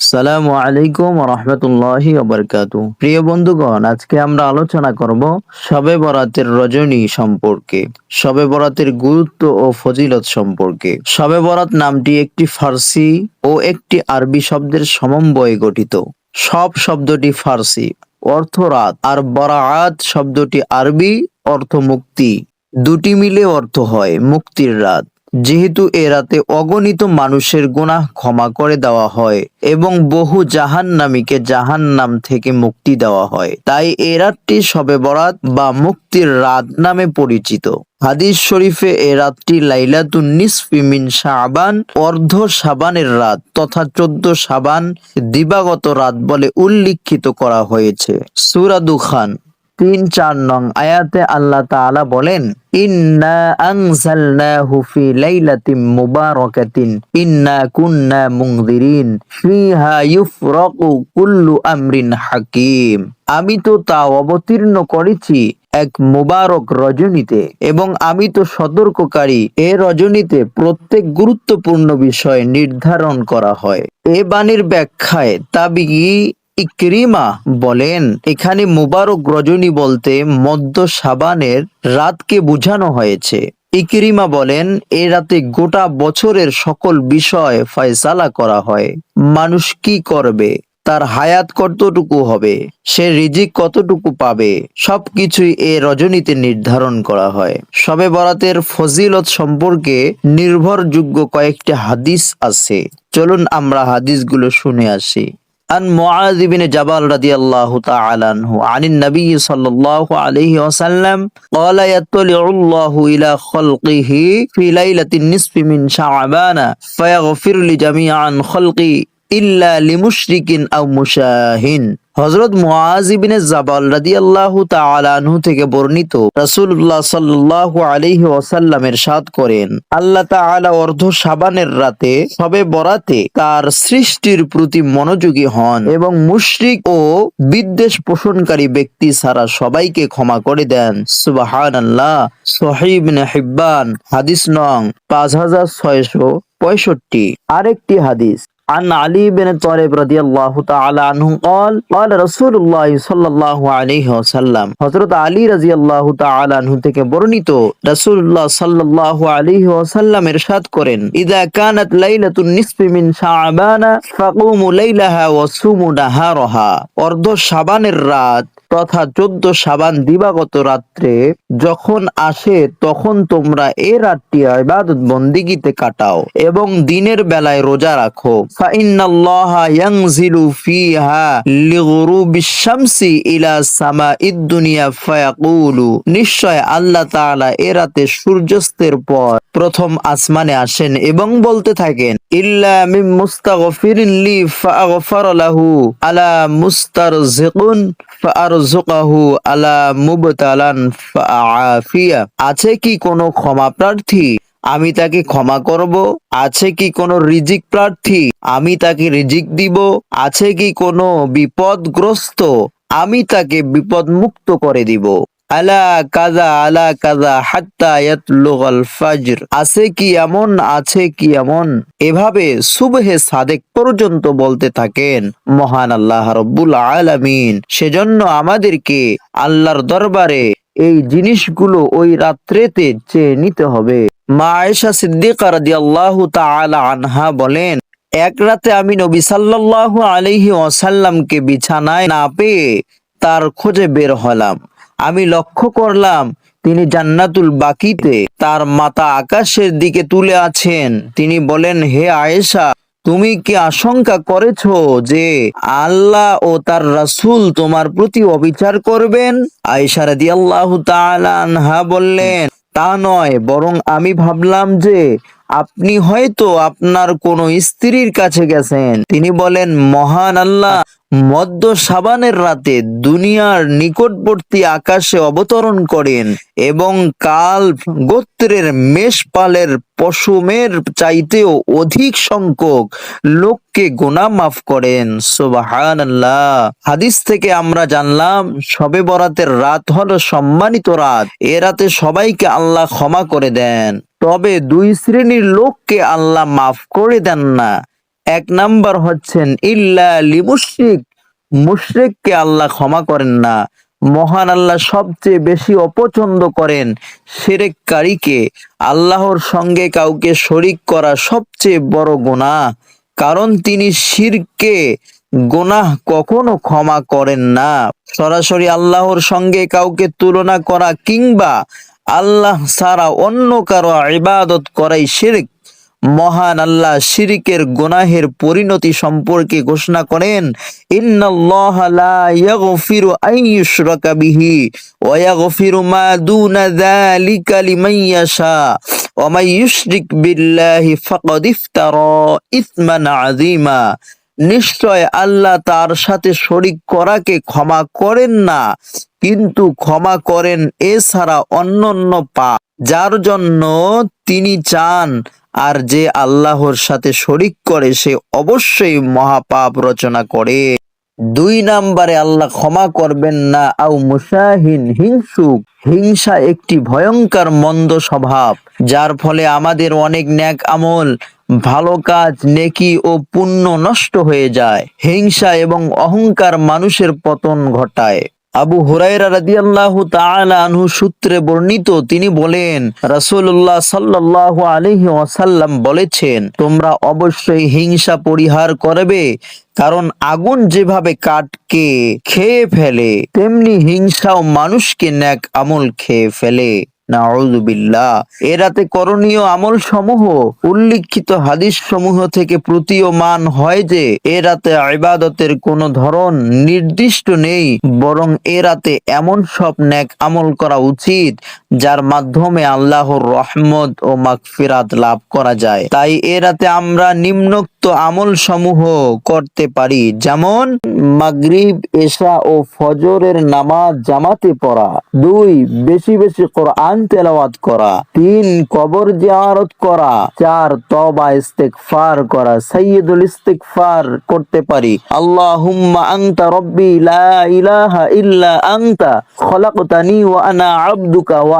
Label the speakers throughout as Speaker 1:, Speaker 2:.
Speaker 1: সালামু আলাইকুম রহমতুল্লাহি ওবরকাতু প্রিয় বন্ধুগণ, আজকে আমরা আলোচনা করব শবে বরাতের রজনী সম্পর্কে, শবে বরাতের গুরুত্ব ও ফজিলত সম্পর্কে। শবে বরাত নামটি একটি ফার্সি ও একটি আরবি শব্দের সমন্বয়ে গঠিত। সব শব্দটি ফার্সি, অর্থ রাত, আর বরাআত শব্দটি আরবি, অর্থ মুক্তি। দুটি মিলে অর্থ হয়, মুক্তির রাত। যেহেতু এ রাতে অগণিত মানুষের গুনাহ ক্ষমা করে দেওয়া হয় এবং বহু জাহান্নামীকে জাহান্নাম থেকে মুক্তি দেওয়া হয়। তাই এ রাতটি শবে বরাত বা মুক্তির রাত নামে পরিচিত। হাদিস শরীফে এ রাতটি লাইলাতুন নিসফি মিন শাবান, অর্ধ শাবানের রাত তথা চোদ্দ শাবান দিবাগত রাত বলে উল্লিখিত করা হয়েছে। সুরাদু দুখান। তিন চার নং আয়াতে আল্লাহ তাআলা বলেন, ইন্না আনজালনাহু ফি লাইলাতিন ইন্না কুন্না আমরিন হাকিম। আমি তো তা অবতীর্ণ করেছি এক মুবারক রজনীতে এবং আমি তো সতর্ককারী এ রজনীতে প্রত্যেক গুরুত্বপূর্ণ বিষয় নির্ধারণ করা হয়। এ বাণীর ব্যাখ্যায় তাবিগি ইকরিমা বলেন, এখানে মুবারক রজনী বলতে মধ্য সাবানের রাতকে বোঝানো হয়েছে। ইকরিমা বলেন, এ রাতে গোটা বছরের সকল বিষয় ফয়সালা করা হয়। মানুষ কি করবে? তার হায়াত কতটুকু হবে? সে রিজিক কতটুকু পাবে? সবকিছুই এ রজনীতে নির্ধারণ করা হয়। শবে বরাতের ফজিলত সম্পর্কে নির্ভরযোগ্য কয়েকটি হাদিস আছে। চলুন আমরা হাদিসগুলো শুনে আসি। আন মুআযিবিন জাবাল রাদিয়াল্লাহু তাআলা আনহু, আনিন নবী সাল্লাল্লাহু আলাইহি ওয়াসাল্লাম ক্বালা ইয়াতলিউল্লাহু ইলা খালকিহি ফি লাইলাতিন নিসফি মিন শাবানা ফায়াগফির লি জামিআন খালকি ইল্লা লিমুশরিকিন আও মুশাহিন। হযরত মুআজ জাবাল রাদিয়াল্লাহু তাআলা আনহু থেকে বর্ণিত রাসূলুল্লাহ সাল্লাল্লাহু আলাইহি ওয়াসাল্লাম ইরশাদ করেন, আল্লাহ তাআলা অর্ধ শাবানের রাতে সবে বরাতে তার সৃষ্টির প্রতি মনোযোগী হন এবং মুশরিক ও বিদ্বেষ পোষণকারী ব্যক্তি ছাড়া সবাইকে ক্ষমা করে দেন। সুবহানাল্লাহ, সহিহ ইবনে হিব্বান, হাদিস নং 5665 আরেকটি হাদিস عن علي بن طالب رضي الله تعالى عنه قال قال رسول الله صلى الله عليه وسلم হযরত আলী রাদিয়াল্লাহু তাআলা আনহু থেকে বর্ণিত রাসূলুল্লাহ সাল্লাল্লাহু আলাইহি ওয়াসাল্লাম ইরশাদ করেন ইযা কানাত লাইলাতুন নিসফি মিন শাবান ফাকুমু লাইলাহা ওয়া সুমু নাহারাহা অর্ধ শাবানের রাত তথা চোদ্দ সাবান দিবাগত রাত্রে যখন আসে, তখন তোমরা এ রাতটি ইবাদত বন্দিগিতে কাটাও এবং দিনের বেলায় রোজা রাখো। নিশ্চয় আল্লাহ তাআলা এ রাতে সূর্যাস্তের পর প্রথম আসমানে আসেন এবং বলতে থাকেন, ইল্লা মিন মুস্তাগফিরিন লি ফাগফার লাহু আলা মুস্তারজিকুন আলা মুবতালান ফাআফিয়া। আছে কি কোনো ক্ষমা প্রার্থী? আমি তাকে ক্ষমা করব। আছে কি কোনো রিজিক প্রার্থী? আমি তাকে রিজিক দিব। আছে কি কোনো বিপদগ্রস্ত? আমি তাকে বিপদ মুক্ত করে দিব। আলা কাজা আলা কাজা হাত্তা ইয়াতলুগাল ফাজর। আছে কি এমন? আছে কি এমন? এভাবে সুবহে সাদেক পর্যন্ত বলতে থাকেন, মহান আল্লাহ রব্বুল আলামিন। সেজন্য আমাদেরকে আল্লাহর দরবারে এই জিনিসগুলো ওই রাত্রেতে চেয়ে নিতে হবে। মা আয়েশা সিদ্দিকা রাদিয়াল্লাহু তাআলা আনহা বলেন, এক রাতে আমি নবী সাল্লাল্লাহু আলাইহি ওয়াসাল্লামকে বিছানায় না পেয়ে তার খোঁজে বের হলাম। আমি লক্ষ্য করলাম, তিনি জান্নাতুল বাকিতে তার মাথা আকাশের দিকে তুলে আছেন। তিনি বলেন, হে আয়েশা, তুমি কি আশঙ্কা করেছ যে আল্লাহ ও তার রাসূল তোমার প্রতি অবিচার করবেন? আয়েশা রাদিয়াল্লাহু তাআলা আনহা বললেন, তা নয়, বরং আমি ভাবলাম যে আপনি হয়তো আপনার কোনো স্ত্রীর কাছে গেছেন। তিনি বলেন, মহান আল্লাহ, মদ্য সাবানের রাতে দুনিয়ার নিকটবর্তী আকাশে অবতরণ করেন এবং কাল গোত্রের মেষপালের পশুমের চাইতেও অধিক সংখ্যক লোককে গোনা মাফ করেন। সুবাহান হাদিস থেকে আমরা জানলাম, সবে বরাতের রাত হলো সম্মানিত রাত। এ রাতে সবাইকে আল্লাহ ক্ষমা করে দেন। তবে দুই শ্রেণির লোককে আল্লাহ মাফ করে দেন না। এক নাম্বার হচ্ছেন, ইল্লা লিমুশরিক মুশরিককে আল্লাহ ক্ষমা করেন না। মহান আল্লাহ সবচেয়ে বেশি অপছন্দ করেন সেরেককারীকে। আল্লাহর সঙ্গে কাউকে শরিক করা সবচেয়ে বড় গুনাহ। কারণ তিনি শিরকে গুনাহ কখনো ক্ষমা করেন না। সরাসরি আল্লাহর সঙ্গে কাউকে তুলনা করা কিংবা আল্লাহ ছাড়া অন্য কারও ইবাদত করাই শিরিক। মহান আল্লাহ শিরিকের গুনাহের পরিণতি সম্পর্কে ঘোষণা করেন নিশ্চয় আল্লাহ তার সাথে শরিক করাকে ক্ষমা করেন না। কিন্তু ক্ষমা করেন এছাড়া অন্যান্য পা যার জন্য তিনি চান। আর যে আল্লাহর সাথে শরিক করে, সে অবশ্যই মহাপাপ রচনা করে। দুই নাম্বারে আল্লাহ ক্ষমা করবেন না, আও মুসাহিন হিংসুক। হিংসা একটি ভয়ঙ্কর মন্দ স্বভাব, যার ফলে আমাদের অনেক ন্যাক আমল, ভালো কাজ, নেকি ও পুণ্য নষ্ট হয়ে যায়। হিংসা এবং অহংকার মানুষের পতন ঘটায়। আবু হুরাইরা রাদিয়াল্লাহু তাআলা আনহু সূত্রে বর্ণিত, তিনি বলেন, রাসূলুল্লাহ সাল্লাল্লাহু আলাইহি ওয়াসাল্লাম বলেছেন, তোমরা অবশ্যই হিংসা পরিহার করবে, কারণ আগুন যেভাবে কাঠকে খেয়ে ফেলে, তেমনি হিংসাও মানুষকে ন্যাক আমল খেয়ে ফেলে। নাউযুবিল্লাহ এ রাতে করণীয় আমল সমূহ উল্লিখিত হাদিস সমূহ থেকে প্রতীয়মান হয় যে, এ রাতে ইবাদতের কোনো ধরন নির্দিষ্ট নেই, বরং এ রাতে এমন সব নেক আমল করা উচিত যার মাধ্যমে আল্লাহর রহমত ও মাগফিরাত লাভ করা যায়। তাই এ রাতে আমরা নিম্নোক্ত আমল সমূহ করতে পারি, যেমন মাগরিব, এশা ও ফজরের নামাজ জামাতে পড়া, দুই, বেশি বেশি কোরআন তেলাওয়াত করা, তিন, কবর জিয়ারত করা, চার তবা ইস্তেগফার করা, সাইয়্যিদুল ইস্তেগফার করতে পারি। আল্লাহুম্মা আনতা রব্বি লা ইলাহা ইল্লা আনতা, খলাকতানি ওয়া আনা আবদুকা ওয়া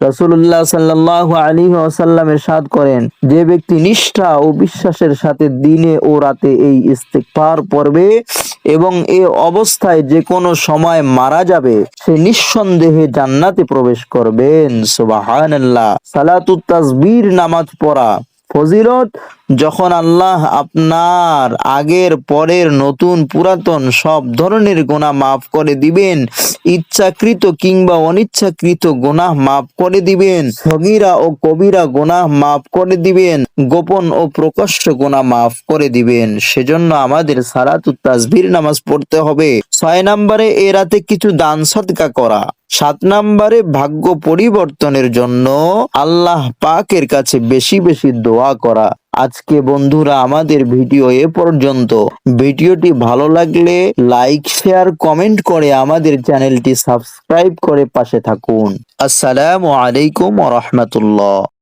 Speaker 1: রাসূলুল্লাহ সাল্লাহ আলী ওয়াসাল্লাম সাদ করেন, যে ব্যক্তি নিষ্ঠা ও বিশ্বাসের সাথে দিনে ও রাতে এই ইস্তেগফার পড়বে এবং এ অবস্থায় যে কোনো সময় মারা যাবে, সে নিঃসন্দেহে জান্নাতে প্রবেশ করবেন। সুবাহ সালাতুত নামাজ পড়া ফজিলত যখন আল্লাহ আপনার আগের, পরের, নতুন, পুরাতন সব ধরনের গোনা মাফ করে দিবেন, ইচ্ছাকৃত কিংবা অনিচ্ছাকৃত গোনাহ মাফ করে দিবেন, সগীরা ও কবিরা গোনাহ মাফ করে দিবেন, গোপন ও প্রকাশ্য গোনা মাফ করে দিবেন। সেজন্য আমাদের সালাতুত তাসবির নামাজ পড়তে হবে। ছয় নম্বরে এ রাতে কিছু দান সদকা করা। সাত নম্বরে ভাগ্য পরিবর্তনের জন্য আল্লাহ পাকের কাছে বেশি বেশি দোয়া করা। আজকে বন্ধুরা আমাদের ভিডিও এ পর্যন্ত। ভিডিওটি ভালো লাগলে লাইক, শেয়ার, কমেন্ট করে আমাদের চ্যানেলটি সাবস্ক্রাইব করে পাশে থাকুন। আসসালামু আলাইকুম রহমতুল্লাহ।